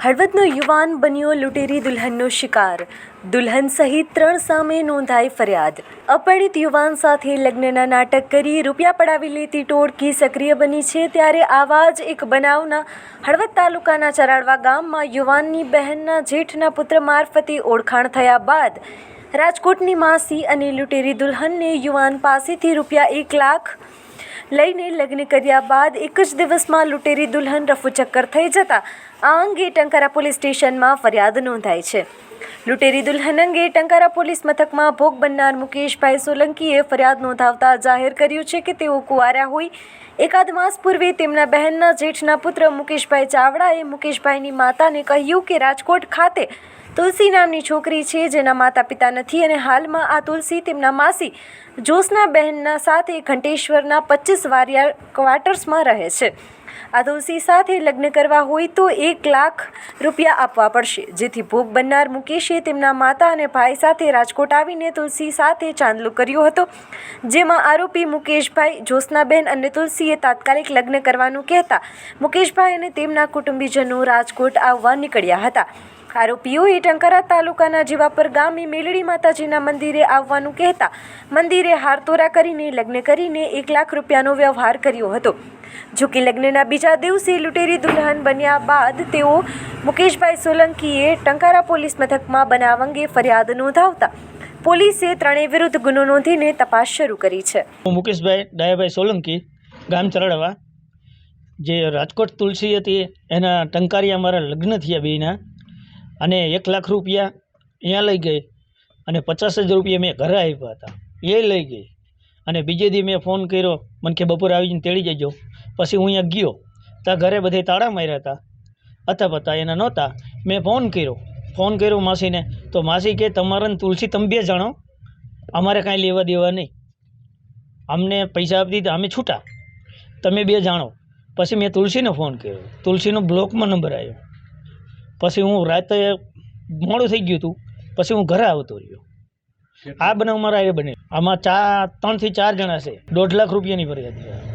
હળવદનો યુવાન બન્યો લૂંટેરી દુલ્હનનો શિકાર. દુલ્હન સહિત ત્રણ સામે નોંધાઈ ફરિયાદ. અપરિણિત યુવાન સાથે લગ્નના નાટક કરી રૂપિયા પડાવી લેતી ટોળકી સક્રિય બની છે ત્યારે આવા જ એક બનાવના હળવદ તાલુકાના ચરાડવા ગામમાં યુવાનની બહેનના જેઠના પુત્ર મારફતે ઓળખાણ થયા બાદ રાજકોટની માસી અને લૂંટેરી દુલ્હનને યુવાન પાસેથી રૂપિયા એક લાખ લઈને લગ્ન કર્યા બાદ એક જ દિવસમાં લૂંટેરી દુલ્હન રફુચક્કર થઈ જતા આ અંગે ટંકારા પોલીસ સ્ટેશનમાં ફરિયાદ નોંધાઈ છે. લૂંટેરી દુલ્હન અંગે ટંકારા પોલીસ મથકમાં ભોગ બનનાર મુકેશભાઈ સોલંકીએ ફરિયાદ નોંધાવતા જાહેર કર્યું છે કે તેઓ કુંવારા હોય એકાદ માસ પૂર્વે તેમના બહેનના જેઠના પુત્ર મુકેશભાઈ ચાવડાએ મુકેશભાઈની માતાને કહ્યું કે રાજકોટ ખાતે તુલસી નામની છોકરી છે, જેના માતા પિતા નથી અને હાલમાં આ તુલસી તેમના માસી જોશના બહેનના સાથે ઘંટેશ્વરના પચીસ વારિયા ક્વાર્ટર્સમાં રહે છે. આ તુલસી સાથે લગ્ન કરવા હોય તો એક લાખ રૂપિયા આપવા પડશે. જેથી ભોગ બનનાર મુકેશે તેમના માતા અને ભાઈ સાથે રાજકોટ આવીને તુલસી સાથે ચાંદલો કર્યો હતો. જેમાં આરોપી મુકેશભાઈ જોશનાબેન અને તુલસીએ તાત્કાલિક લગ્ન કરવાનું કહેતા મુકેશભાઈ અને તેમના કુટુંબીજનો રાજકોટ આવવા નીકળ્યા હતા. આરોપીઓએ ટંકારા તાલુકાના જીવાપર ગામે મેલડી માતાજીના મંદિરે આવવાનું કહેતા મંદિરે હારતોરા કરીને લગ્ન કરીને એક લાખ રૂપિયાનો વ્યવહાર કર્યો હતો. જો કે લગ્નના બીજા દિવસે લૂંટેરી દુલ્હન બન્યા બાદ તેઓ મુકેશભાઈ સોલંકીએ ટંકારા પોલીસ મથકમાં બનાવ અંગે ફરિયાદ નોંધાવતા પોલીસે ત્રણેય વિરુદ્ધ ગુનો નોંધીને તપાસ શરૂ કરી છે. હું મુકેશભાઈ ડાયાભાઈ સોલંકી, ગામ ચરડવા. જે રાજકોટ તુલસી હતી, એના ટંકારિયા મારા લગ્ન થયા બેના અને એક લાખ રૂપિયા અહીંયા લઈ ગઈ અને પચાસ હજાર રૂપિયા મેં ઘરે આપ્યા હતા. એ લઈ ગઈ. અને બીજે દી મેં ફોન કર્યો, મને કે બપોરે આવીને તેડી જજો. પછી હું અહીંયા ગયો. ત્યાં ઘરે બધે તાળા માર્યા હતા. હતા પતા એના નહોતા. મેં ફોન કર્યો. ફોન કર્યો માસીને. તો માસી કે, તમારાને તુલસી તમે બે જાણો. અમારે કાંઈ લેવા દેવા નહીં. અમને પૈસા આપી દીધા, અમે છૂટા. તમે બે જાણો. પછી મેં તુલસીને ફોન કર્યો. તુલસીનો બ્લોકમાં નંબર આવ્યો. પછી હું રાતે મોડું થઈ ગયું હતું. પછી હું ઘરે આવતો રહ્યો. આ બનાવ મારા એ બને આમાં ચાર ત્રણથી ચાર જણા છે. દોઢ લાખ રૂપિયાની ફરિયાદ છે.